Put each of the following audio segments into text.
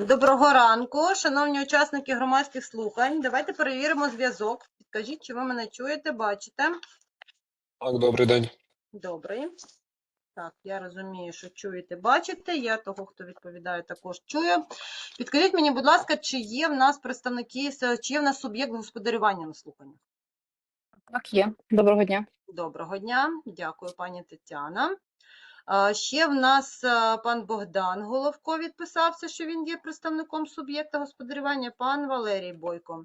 Доброго ранку, шановні учасники громадських слухань. Давайте перевіримо зв'язок. Підкажіть, чи ви мене чуєте, бачите? Так, добрий день. Добре. Так, я розумію, що чуєте, бачите. Я того, хто відповідає, також чую. Підкажіть мені, будь ласка, чи є в нас представники, чи є в нас суб'єкт господарювання на слуханнях? Так, є. Доброго дня. Доброго дня, дякую, пані Тетяна. Ще в нас пан Богдан Головко відписався, що він є представником суб'єкта господарювання, пан Валерій Бойко.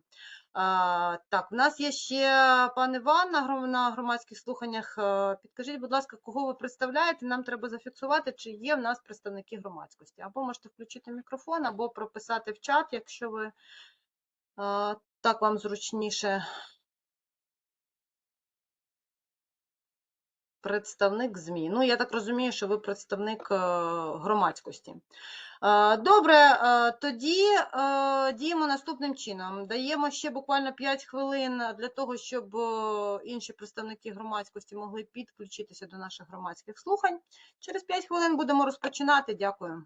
Так, в нас є ще пан Іван на громадських слуханнях. Підкажіть, будь ласка, кого ви представляєте? Нам треба зафіксувати, чи є в нас представники громадськості. Або можете включити мікрофон, або прописати в чат, якщо ви так вам зручніше. Представник ЗМІ. Ну, я так розумію, що ви представник е, громадськості. Е, Добре, е, тоді діємо наступним чином. Даємо ще буквально 5 хвилин для того, щоб інші представники громадськості могли підключитися до наших громадських слухань. Через 5 хвилин будемо розпочинати. Дякую.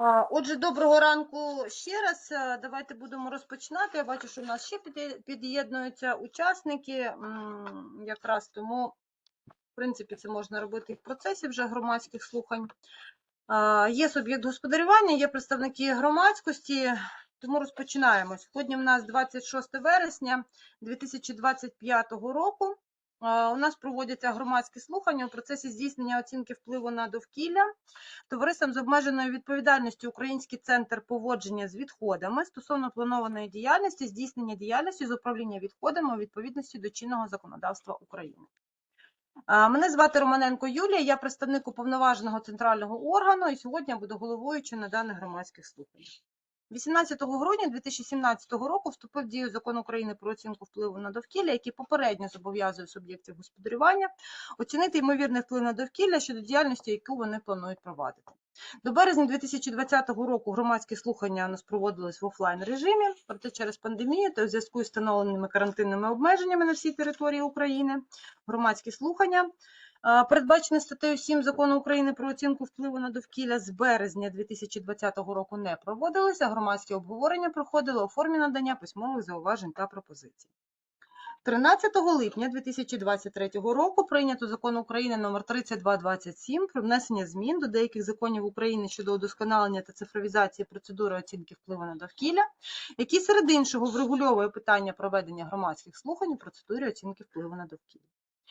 Отже, доброго ранку ще раз. Е, Давайте будемо розпочинати. Я бачу, що в нас ще під'єднуються учасники. Якраз тому, в принципі, це можна робити і в процесі вже громадських слухань. Є суб'єкт господарювання, є представники громадськості, тому розпочинаємо. Сьогодні в нас 26 вересня 2025 року. А, У нас проводяться громадські слухання у процесі здійснення оцінки впливу на довкілля. Товариством з обмеженою відповідальністю Український центр поводження з відходами стосовно планованої діяльності, здійснення діяльності з управління відходами у відповідності до чинного законодавства України. Мене звати Романенко Юлія, я представник уповноваженого центрального органу і сьогодні буду головуючим на даних громадських слуханнях. 18 грудня 2017 року вступив в дію закон України про оцінку впливу на довкілля, який попередньо зобов'язує суб'єктів господарювання оцінити ймовірний вплив на довкілля щодо діяльності, яку вони планують провадити. До березня 2020 року громадські слухання нас проводились в офлайн режимі, проте через пандемію та у зв'язку з встановленими карантинними обмеженнями на всій території України громадські слухання, е, статтею 7 закону України про оцінку впливу на довкілля з березня 2020 року не проводилися. Громадські обговорення проходили у формі надання письмових зауважень та пропозицій. 13 липня 2023 року прийнято закон України номер 3227 про внесення змін до деяких законів України щодо удосконалення та цифровізації процедури оцінки впливу на довкілля, який серед іншого врегульовує питання проведення громадських слухань у процедурі оцінки впливу на довкілля.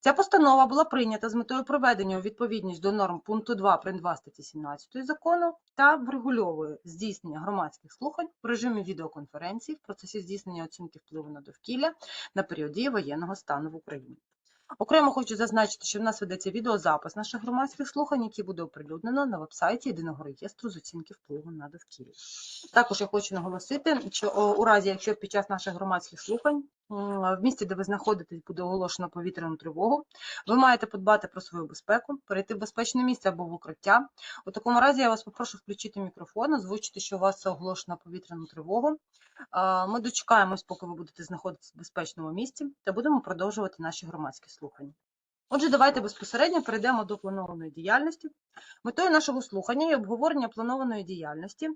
Ця постанова була прийнята з метою приведення у відповідність до норм пункту 2 прим. 2 статті 17 закону та врегульовує здійснення громадських слухань в режимі відеоконференції в процесі здійснення оцінки впливу на довкілля на період дії воєнного стану в Україні. Окремо хочу зазначити, що в нас ведеться відеозапис наших громадських слухань, які буде оприлюднено на вебсайті єдиного реєстру з оцінки впливу на довкілля. Також я хочу наголосити, що у разі, якщо під час наших громадських слухань в місті, де ви знаходитесь, буде оголошено повітряну тривогу, ви маєте подбати про свою безпеку, перейти в безпечне місце або в укриття. У такому разі я вас попрошу включити мікрофон, озвучити, що у вас оголошено повітряну тривогу. Ми дочекаємось, поки ви будете знаходитися в безпечному місці, та будемо продовжувати наші громадські слухання. Отже, давайте безпосередньо перейдемо до планованої діяльності. Метою нашого слухання є обговорення планованої діяльності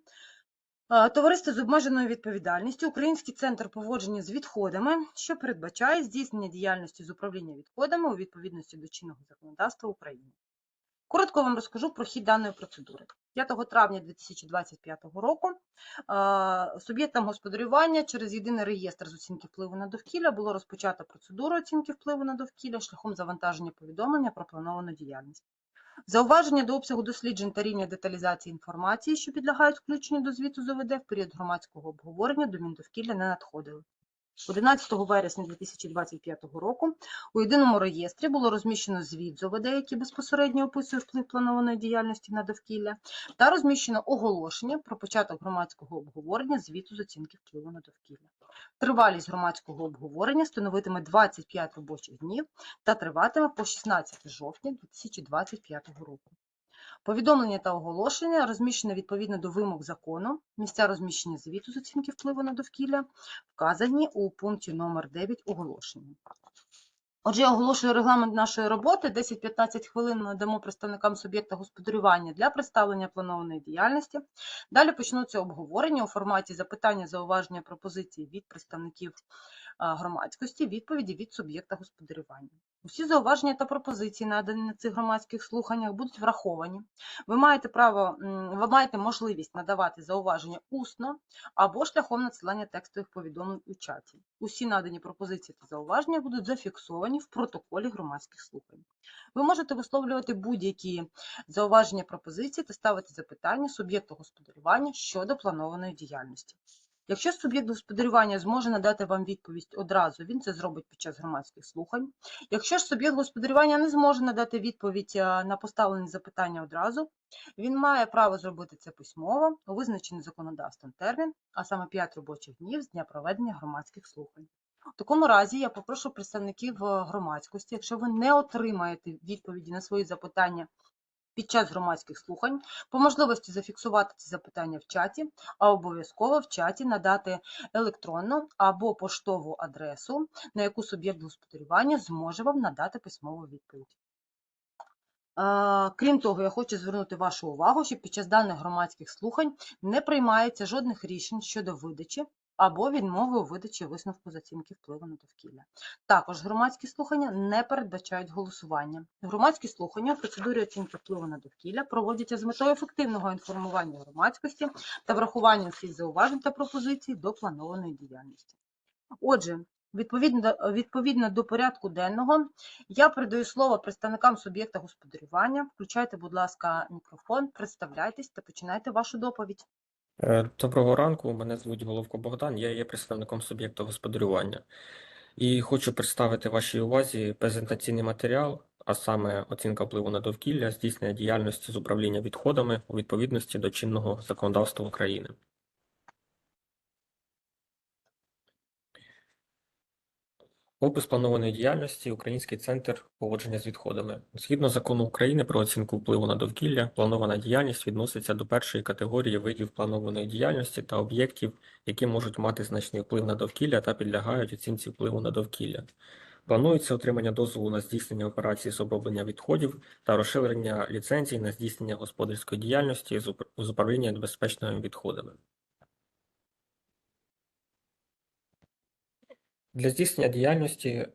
Товариство з обмеженою відповідальністю Український центр поводження з відходами, що передбачає здійснення діяльності з управління відходами у відповідності до чинного законодавства України. Коротко вам розкажу про хід даної процедури. 5 травня 2025 року суб'єктам господарювання через єдиний реєстр з оцінки впливу на довкілля було розпочато процедуру оцінки впливу на довкілля шляхом завантаження повідомлення про плановану діяльність. Зауваження до обсягу досліджень та рівня деталізації інформації, що підлягають включенню до звіту з ОВД в період громадського обговорення до Міндовкілля не надходили. 11 вересня 2025 року у єдиному реєстрі було розміщено звіт з ОВД, безпосередньо описує вплив планованої діяльності на довкілля, та розміщено оголошення про початок громадського обговорення звіту з оцінки впливу на довкілля. Тривалість громадського обговорення становитиме 25 робочих днів та триватиме по 16 жовтня 2025 року. Повідомлення та оголошення розміщено відповідно до вимог закону. Місця розміщення звіту з оцінки впливу на довкілля вказані у пункті номер 9 оголошення. Отже, я оголошую регламент нашої роботи. 10-15 хвилин ми надамо представникам суб'єкта господарювання для представлення планованої діяльності. Далі почнуться обговорення у форматі запитання, зауваження, пропозиції від представників громадськості, відповіді від суб'єкта господарювання. Усі зауваження та пропозиції, надані на цих громадських слуханнях, будуть враховані. Ви маєте право, ви маєте можливість надавати зауваження усно або шляхом надсилання текстових повідомлень у чаті. Усі надані пропозиції та зауваження будуть зафіксовані в протоколі громадських слухань. Ви можете висловлювати будь-які зауваження пропозиції та ставити запитання суб'єкту господарювання щодо планованої діяльності. Якщо суб'єкт господарювання зможе надати вам відповідь одразу, він це зробить під час громадських слухань. Якщо ж суб'єкт господарювання не зможе надати відповідь е, на поставлені запитання одразу, він має право зробити це письмово у визначений законодавством термін, а саме 5 робочих днів з дня проведення громадських слухань. У такому разі я попрошу представників е, громадськості, якщо ви не отримаєте відповіді на свої запитання під час громадських слухань, по можливості зафіксувати ці запитання в чаті, а обов'язково в чаті надати електронну або поштову адресу, на яку суб'єкт господарювання зможе вам надати письмову відповідь. Крім того, я хочу звернути вашу увагу, що під час даних громадських слухань не приймається жодних рішень щодо видачі або відмови у видачі висновку з оцінки впливу на довкілля. Також громадські слухання не передбачають голосування. Громадські слухання в процедурі оцінки впливу на довкілля проводяться з метою ефективного інформування громадськості та врахування всіх зауважень та пропозицій до планованої діяльності. Отже, відповідно, відповідно до порядку денного, я передаю слово представникам суб'єкта господарювання. Включайте, будь ласка, мікрофон, представляйтесь та починайте вашу доповідь. Е, Доброго ранку, мене звуть Головко Богдан, я є представником суб'єкту господарювання. І хочу представити вашій увазі презентаційний матеріал, а саме оцінка впливу на довкілля, здійснення діяльності з управління відходами у відповідності до чинного законодавства України. Опис планованої діяльності Український центр поводження з відходами. Згідно закону України про оцінку впливу на довкілля, планована діяльність відноситься до першої категорії видів планованої діяльності та об'єктів, які можуть мати значний вплив на довкілля та підлягають оцінці впливу на довкілля. Планується отримання дозволу на здійснення операцій з оброблення відходів та розширення ліцензій на здійснення господарської діяльності з управління небезпечними відходами. Для здійснення діяльності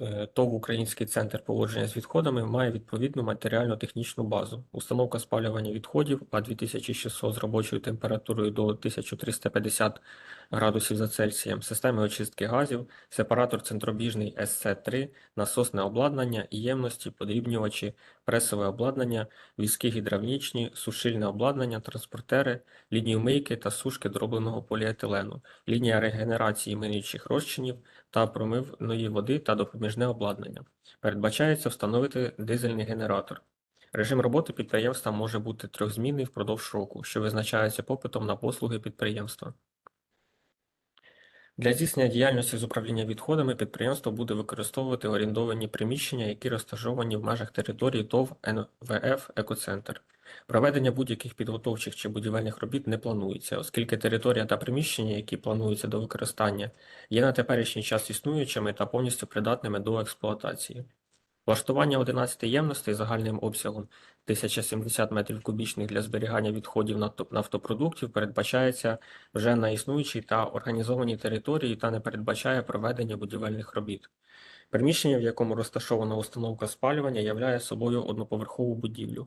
е, ТОВ Український центр поводження з відходами має відповідну матеріально-технічну базу. Установка спалювання відходів А2600 з робочою температурою до 1350 градусів за Цельсієм, системи очистки газів, сепаратор центробіжний СЦ3, насосне обладнання, ємності, подрібнювачі, пресове обладнання, візки гідравлічні, сушильне обладнання, транспортери, лінії мийки та сушки дробленого поліетилену, лінія регенерації миючих розчинів, та промивної води та допоміжне обладнання. Передбачається встановити дизельний генератор. Режим роботи підприємства може бути трьохзмінний впродовж року, що визначається попитом на послуги підприємства. Для здійснення діяльності з управління відходами підприємство буде використовувати орендовані приміщення, які розташовані в межах території ТОВ НВФ «Екоцентр». Проведення будь-яких підготовчих чи будівельних робіт не планується, оскільки територія та приміщення, які плануються до використання, є на теперішній час існуючими та повністю придатними до експлуатації. Влаштування 11 ємностей загальним обсягом 1070 метрів кубічних для зберігання відходів нафтопродуктів передбачається вже на існуючій та організованій території та не передбачає проведення будівельних робіт. Приміщення, в якому розташована установка спалювання, являє собою одноповерхову будівлю.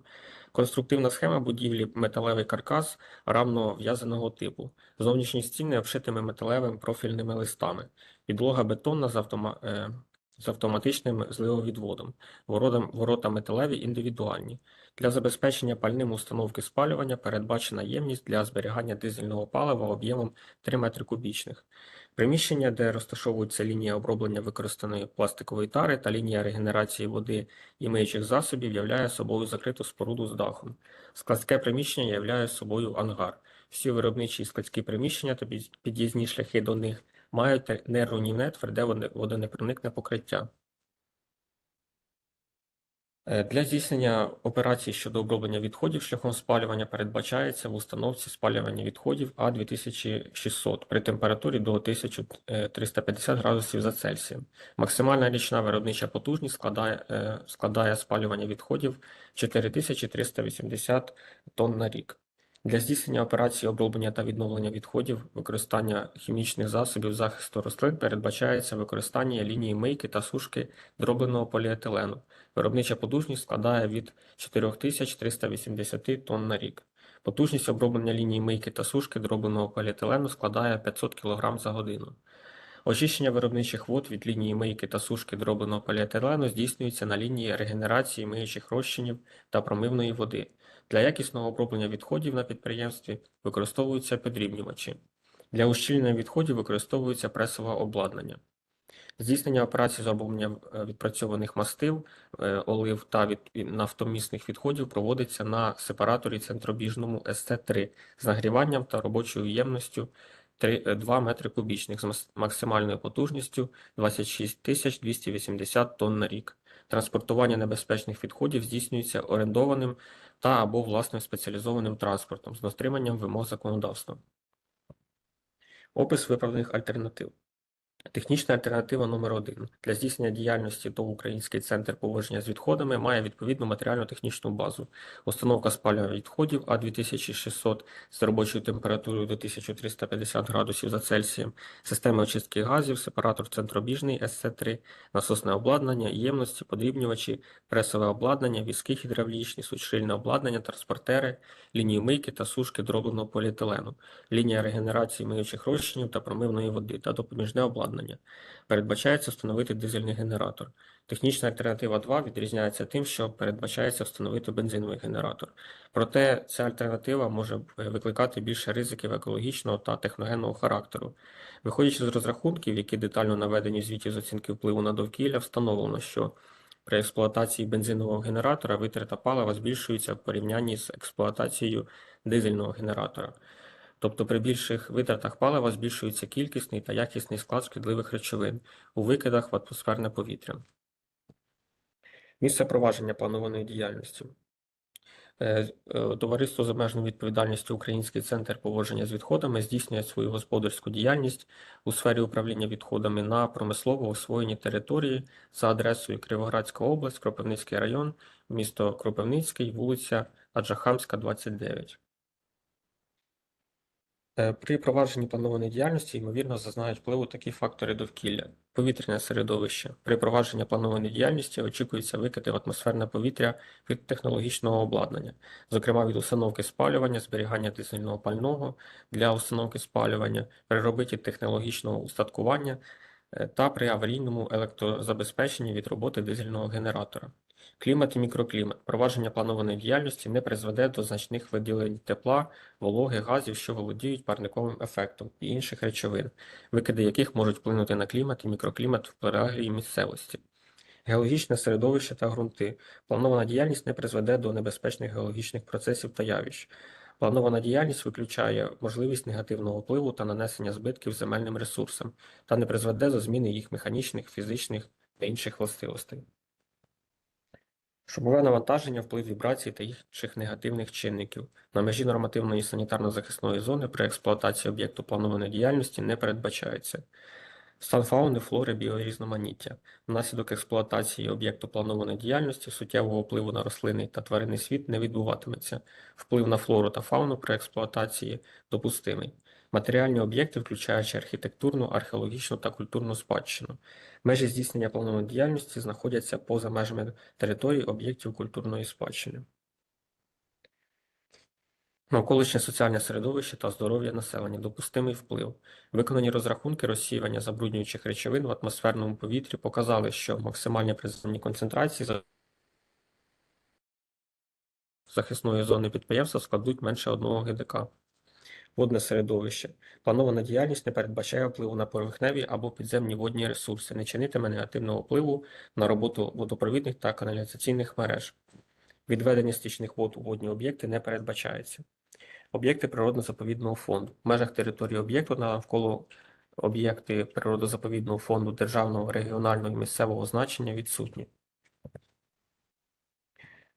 Конструктивна схема будівлі металевий каркас рамно в'язаного типу. Зовнішні стіни обшитими металевими профільними листами. Підлога бетонна з, автома... з автоматичним зливовідводом. Ворота, металеві індивідуальні. Для забезпечення пальним установки спалювання передбачена ємність для зберігання дизельного палива об'ємом 3 метри кубічних. Приміщення, де розташовується лінія оброблення використаної пластикової тари та лінія регенерації води і миючих засобів, являє собою закриту споруду з дахом. Складське приміщення являє собою ангар. Всі виробничі і складські приміщення та під'їзні шляхи до них мають нерівнівне тверде водонепроникне покриття. Е, Для здійснення операцій щодо оброблення відходів шляхом спалювання передбачається в установці спалювання відходів А2600 при температурі до 1350 градусів за Цельсієм. Максимальна річна виробнича потужність складає, е, складає спалювання відходів 4380 тонн на рік. Для здійснення операції оброблення та відновлення відходів, використання хімічних засобів захисту рослин передбачається використання лінії мийки та сушки дробленого поліетилену. Виробнича потужність складає від 4380 тонн на рік. Потужність оброблення лінії мийки та сушки дробленого поліетилену складає 500 кг за годину. Очищення виробничих вод від лінії мийки та сушки дробленого поліетилену здійснюється на лінії регенерації миючих розчинів та промивної води. Для якісного оброблення відходів на підприємстві використовуються підрібнювачі. Для ущільнення відходів використовується пресове обладнання. Здійснення операцій з оброблення е, відпрацьованих мастил, е, олив та від нафтомісних відходів проводиться на сепараторі центробіжному СТ3 з нагріванням та робочою ємністю 3, е, 2 метри кубічних з максимальною потужністю 26 тисяч 280 тонн на рік. Транспортування небезпечних відходів здійснюється орендованим та або власним спеціалізованим транспортом з дотриманням вимог законодавства. Опис виправданих альтернатив. Технічна альтернатива номер 1 Для здійснення діяльності ТОВ Український центр поводження з відходами має відповідну матеріально-технічну базу. Установка спалювання відходів А2600 з робочою температурою до 1350 градусів за Цельсієм, система очистки газів, сепаратор центробіжний СЦ3, насосне обладнання, ємності, подрібнювачі, пресове обладнання, візки гідравлічні, сушильне обладнання, транспортери, лінії мийки та сушки дробленого поліетилену, лінія регенерації миючих розчинів та промивної води та допоміжне обладнання. Передбачається встановити дизельний генератор. Технічна альтернатива 2 відрізняється тим, що передбачається встановити бензиновий генератор. Проте ця альтернатива може е, викликати більше ризиків екологічного та техногенного характеру. Виходячи з розрахунків, які детально наведені в звіті з оцінки впливу на довкілля, встановлено, що при експлуатації бензинового генератора витрата палива збільшується в порівнянні з експлуатацією дизельного генератора. Тобто при більших витратах палива збільшується кількісний та якісний склад шкідливих речовин у викидах в атмосферне повітря. Місце провадження планованої діяльності. Е, е, Товариство з обмеженою відповідальністю Український центр поводження з відходами здійснює свою господарську діяльність у сфері управління відходами на промислово освоєній території за адресою Кривоградська область, Кропивницький район, місто Кропивницький, вулиця Аджахамська, 29. Е, При провадженні планованої діяльності, ймовірно, зазнають впливу такі фактори довкілля. Повітряне середовище. При провадженні планованої діяльності очікується викиди в атмосферне повітря від технологічного обладнання, зокрема від установки спалювання, зберігання дизельного пального для установки спалювання, при роботі технологічного устаткування е, та при аварійному електрозабезпеченні від роботи дизельного генератора. Клімат і мікроклімат. Провадження планованої діяльності не призведе до значних виділень тепла, вологи, газів, що володіють парниковим ефектом і інших речовин, викиди яких можуть вплинути на клімат і мікроклімат в прилеглій місцевості. Геологічне середовище та ґрунти. Планована діяльність не призведе до небезпечних геологічних процесів та явищ. Планована діяльність виключає можливість негативного впливу та нанесення збитків земельним ресурсам та не призведе до зміни їх механічних, фізичних та інших властивостей. Шумове навантаження, вплив вібрацій та інших негативних чинників на межі нормативної санітарно-захисної зони при експлуатації об'єкту планованої діяльності не передбачається. Стан фауни, флори, біорізноманіття. Внаслідок експлуатації об'єкту планованої діяльності суттєвого впливу на рослинний та тваринний світ не відбуватиметься. Вплив на флору та фауну при експлуатації допустимий. Матеріальні об'єкти, включаючи архітектурну, археологічну та культурну спадщину. Межі здійснення планованої діяльності знаходяться поза межами території об'єктів культурної спадщини. Навколишнє соціальне середовище та здоров'я населення, допустимий вплив. Виконані розрахунки розсіювання забруднюючих речовин в атмосферному повітрі показали, що максимальні приземні концентрації захисної зони підприємства складуть менше 1 ГДК. Водне середовище. Планована діяльність не передбачає впливу на поверхневі або підземні водні ресурси, не чинитиме негативного впливу на роботу водопровідних та каналізаційних мереж. Відведення стічних вод у водні об'єкти не передбачається. Об'єкти природно-заповідного фонду. В межах території об'єкту навколо об'єкти природозаповідного фонду державного, регіонального і місцевого значення відсутні.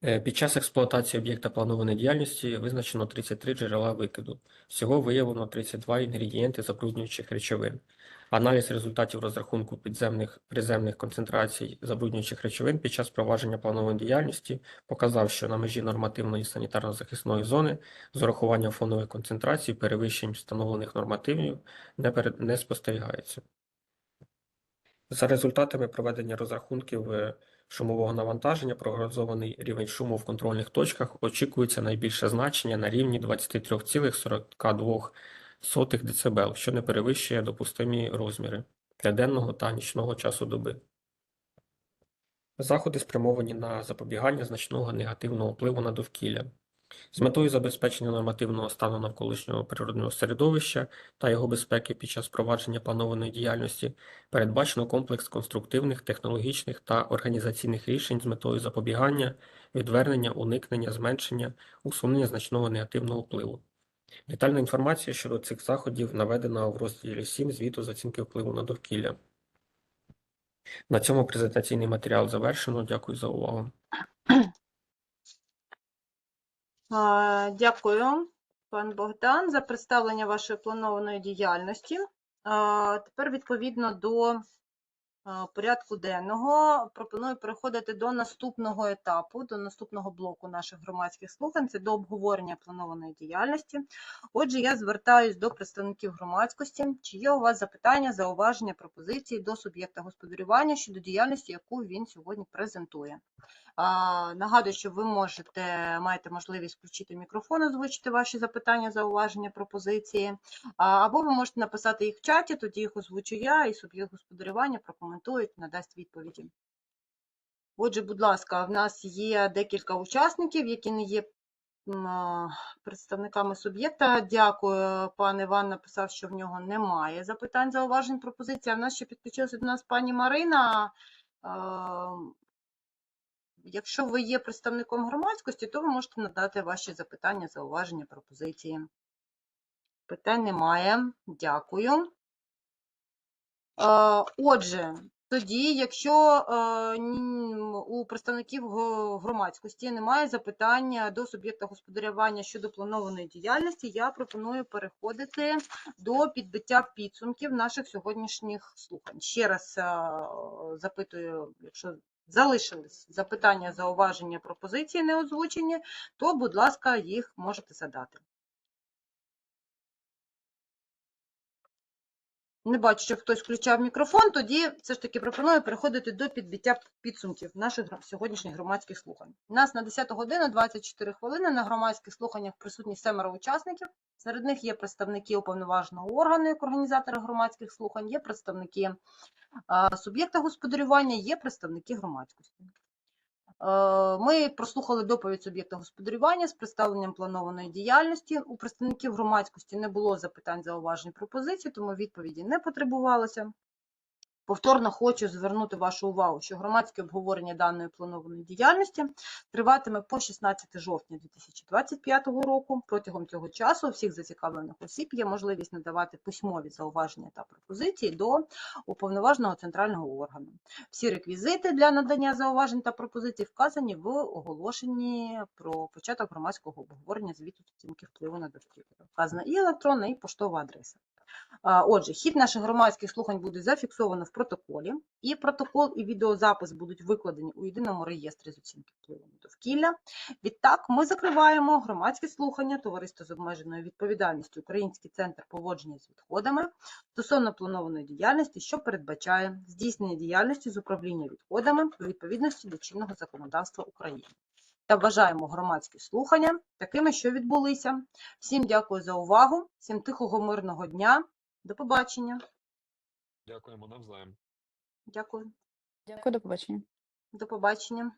Е, Під час експлуатації об'єкта планованої діяльності визначено 33 джерела викиду. Всього виявлено 32 інгредієнти забруднюючих речовин. Аналіз результатів розрахунку підземних приземних концентрацій забруднюючих речовин під час провадження планової діяльності показав, що на межі нормативної санітарно-захисної зони з урахуванням фонової концентрації перевищень встановлених нормативів не, перед- не спостерігається. За результатами проведення розрахунків е, шумового навантаження, прогнозований рівень шуму в контрольних точках очікується найбільше значення на рівні 23,42 дБ, що не перевищує допустимі розміри для денного та нічного часу доби. Заходи спрямовані на запобігання значного негативного впливу на довкілля. З метою забезпечення нормативного стану навколишнього природного середовища та його безпеки під час провадження планованої діяльності передбачено комплекс конструктивних, технологічних та організаційних рішень з метою запобігання, відвернення, уникнення, зменшення, усунення значного негативного впливу. Детальна інформація щодо цих заходів наведена в розділі 7 звіту з оцінки впливу на довкілля. На цьому презентаційний матеріал завершено. Дякую за увагу. Дякую, пан Богдан, за представлення вашої планованої діяльності. Тепер відповідно до порядку денного пропоную переходити до наступного етапу, до наступного блоку наших громадських слухань, це до обговорення планованої діяльності. Отже, я звертаюсь до представників громадськості. Чи є у вас запитання, зауваження, пропозиції до суб'єкта господарювання щодо діяльності, яку він сьогодні презентує? Нагадую, що ви можете, маєте можливість включити мікрофон, озвучити ваші запитання, зауваження, пропозиції, або ви можете написати їх в чаті, тоді їх озвучу я, і суб'єкт господарювання прокоментують, надасть відповіді. Отже, будь ласка, в нас є декілька учасників, які не є представниками суб'єкта. Дякую, пан Іван написав, що в нього немає запитань, зауважень, пропозицій. А в нас ще підключилася до нас пані Марина. Якщо ви є представником громадськості, то ви можете надати ваші запитання, зауваження, пропозиції. Питань немає. Дякую. Е, Отже, тоді, якщо е, у представників громадськості немає запитання до суб'єкта господарювання щодо планованої діяльності, я пропоную переходити до підбиття підсумків наших сьогоднішніх слухань. Ще раз е, запитую, якщо залишились запитання, зауваження, пропозиції не озвучені, то, будь ласка, їх можете задати. Не бачу, що хтось включав мікрофон, тоді все ж таки пропоную переходити до підбиття підсумків наших сьогоднішніх громадських слухань. У нас на 10 годину 24 хвилини на громадських слуханнях присутні семеро учасників. Серед них є представники уповноваженого органу як організатора громадських слухань, є представники суб'єкта господарювання, є представники громадськості. Е, Ми прослухали доповідь суб'єкта господарювання з представленням планованої діяльності. У представників громадськості не було запитань, зауважень, пропозицій, тому відповіді не потребувалося. Повторно хочу звернути вашу увагу, що громадське обговорення даної планованої діяльності триватиме по 16 жовтня 2025 року. Протягом цього часу всіх зацікавлених осіб є можливість надавати письмові зауваження та пропозиції до уповноваженого центрального органу. Всі реквізити для надання зауважень та пропозицій вказані в оголошенні про початок громадського обговорення звіту оцінки впливу на довкілля. Вказана і електронна, і поштова адреса. Отже, хід наших громадських слухань буде зафіксовано в протоколі, і протокол і відеозапис будуть викладені у єдиному реєстрі з оцінки впливу на довкілля. Відтак, ми закриваємо громадські слухання Товариства з обмеженою відповідальністю Український центр поводження з відходами стосовно планованої діяльності, що передбачає здійснення діяльності з управління відходами у відповідності до чинного законодавства України. Та вважаємо громадські слухання такими, що відбулися. Всім дякую за увагу, всім тихого мирного дня. До побачення. Дякуємо навзаєм. Дякую. Дякую, до побачення. До побачення.